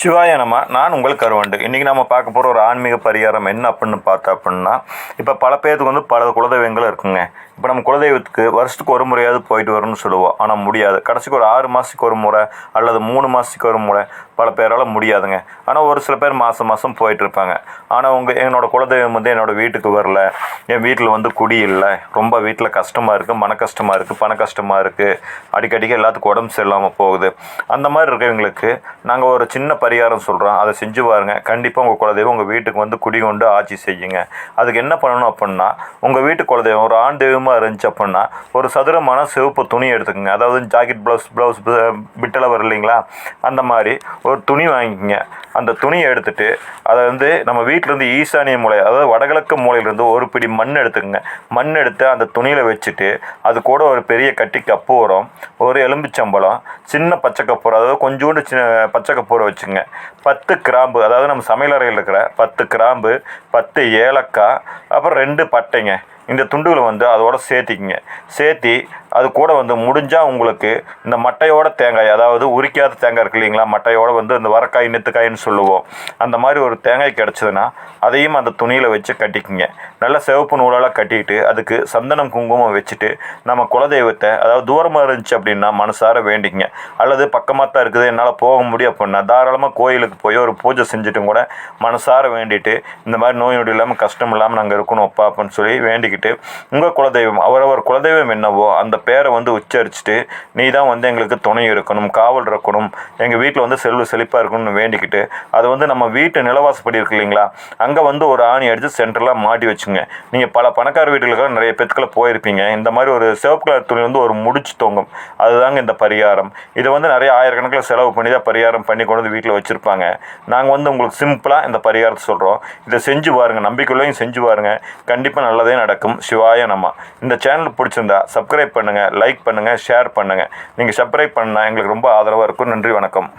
சிவாய நான் உங்கள் கருவண்டு. இன்றைக்கி நம்ம பார்க்க போகிற ஒரு ஆன்மீக பரிகாரம் என்ன அப்படின்னு பார்த்தா அப்படின்னா இப்போ பல பேருக்கு வந்து பல குலதெய்வங்கள் இருக்குங்க. இப்போ நம்ம குலதெய்வத்துக்கு வருஷத்துக்கு ஒரு முறையாவது போயிட்டு வரணும்னு சொல்லுவோம் ஆனால் முடியாது. கடைசிக்கு ஒரு ஆறு மாதத்துக்கு ஒரு முறை அல்லது மூணு மாதத்துக்கு ஒரு முறை பல பேரால் முடியாதுங்க. ஆனால் ஒரு சில பேர் மாதம் மாதம் போயிட்டு இருப்பாங்க. ஆனால் உங்கள் என்னோடய குலதெய்வம் வந்து என்னோடய வீட்டுக்கு வரல. என் வீட்டில் வந்து குடி இல்லை. ரொம்ப வீட்டில் கஷ்டமாக இருக்குது மன கஷ்டமாக இருக்குது பண கஷ்டமாக இருக்குது அடிக்கடிக்கு எல்லாத்துக்கும் உடம்பு சரியில்லாமல் போகுது. அந்த மாதிரி இருக்கிறவங்களுக்கு நாங்கள் ஒரு சின்ன பரிகாரம் சொல்கிறோம் அதை செஞ்சு பாருங்க. கண்டிப்பாக உங்கள் குலதெய்வம் உங்கள் வீட்டுக்கு வந்து குடி கொண்டு ஆட்சி செய்யுங்க. அதுக்கு என்ன பண்ணணும் அப்படின்னா உங்கள் வீட்டு குலதெய்வம் ஒரு ஆண் தெய்வமாக இருந்துச்சு அப்படின்னா ஒரு சதுரமான சிவப்பு துணி எடுத்துக்கோங்க. அதாவது ஜாக்கெட் ப்ளவுஸ் ப்ளவுஸ் பிட்டெல்லாம் வரும் இல்லைங்களா? அந்த மாதிரி ஒரு துணி வாங்கிக்கோங்க. அந்த துணியை எடுத்துட்டு அதை வந்து நம்ம வீட்டிலேருந்து ஈசானிய மூலை அதாவது வடகிழக்கு மூலையிலேருந்து ஒரு பிடி மண் எடுத்துக்கோங்க. மண் எடுத்து அந்த துணியில் வச்சுட்டு அது கூட ஒரு பெரிய கட்டி கற்பூரம் ஒரு எலும்புச்சம்பளம் சின்ன பச்சை அதாவது கொஞ்சோண்டு சின்ன பச்சை கற்பூரம் வச்சுங்க பத்து கிராம்பு அதாவது நம்ம சமையலறையில் இருக்கிற பத்து கிராம்பு பத்து ஏலக்காய் அப்புறம் ரெண்டு பட்டைங்க. இந்த துண்டுகளை வந்து அதோட சேர்த்திக்கிங்க. சேர்த்தி அது கூட வந்து முடிஞ்சால் உங்களுக்கு இந்த மட்டையோட தேங்காய் அதாவது உரிக்காத தேங்காய் இருக்கு இல்லைங்களா மட்டையோட வந்து இந்த வரக்காய் நெத்துக்காயின்னு சொல்லுவோம். அந்த மாதிரி ஒரு தேங்காய் கிடச்சதுன்னா அதையும் அந்த துணியில் வச்சு கட்டிக்குங்க. நல்லா சிவப்பு நூலால் கட்டிட்டு அதுக்கு சந்தனம் குங்குமம் வச்சுட்டு நம்ம குலதெய்வத்தை அதாவது தூரமாக இருந்துச்சு அப்படின்னா மனசார வேண்டிக்கங்க. அல்லது பக்கமாக தான் இருக்குது என்னால் போக முடியும் அப்படின்னா தாராளமாக கோயிலுக்கு போய் ஒரு பூஜை செஞ்சுட்டும் கூட மனசார வேண்டிட்டு இந்த மாதிரி நோய் நொடி இல்லாமல் கஷ்டம் இல்லாமல் நாங்கள் இருக்கணும் அப்பா அப்படின்னு சொல்லி வேண்டிக்கிட்டு உங்கள் குலதெய்வம் அவரவர் குலதெய்வம் என்னவோ அந்த பேரை வந்து உச்சரிச்சுட்டு நீ தான் வந்து எங்களுக்கு துணை இருக்கணும் காவல் இருக்கணும் எங்கள் வீட்டில் வந்து செல்வ செழிப்பாக இருக்கணும்னு வேண்டிக்கிட்டு அது வந்து நம்ம வீட்டு நிலவாசப்படி இருக்கு இல்லைங்களா? அங்கே வந்து ஒரு ஆணி அடித்து சென்டரில் மாட்டி வச்சுங்க. நீங்கள் பல பணக்கார வீட்டுகளுக்கு நிறைய பேத்துக்களை போயிருப்பீங்க. இந்த மாதிரி ஒரு சிவப்பு கலர் துணி வந்து ஒரு முடிச்சு தொங்கும். அதுதாங்க இந்த பரிகாரம். இதை வந்து நிறைய ஆயிரக்கணக்கில் செலவு பண்ணி தான் பரிகாரம் பண்ணி கொண்டு வந்து வீட்டில் வச்சுருப்பாங்க. நாங்கள் வந்து உங்களுக்கு சிம்பிளாக இந்த பரிகாரத்தை சொல்கிறோம் இதை செஞ்சு பாருங்கள் நம்பிக்கையுள்ளையும் செஞ்சு பாருங்கள் கண்டிப்பாக நல்லதே நடக்கும். சிவாய நம்ம இந்த சேனல் பிடிச்சிருந்தா சப்ஸ்கிரைப் பண்ணுங்கள் லைக் பண்ணுங்கள் ஷேர் பண்ணுங்கள் நீங்கள் சப்ஸ்கிரைப் பண்ணால் எங்களுக்கு ரொம்ப ஆதரவாக இருக்கும். நன்றி வணக்கம்.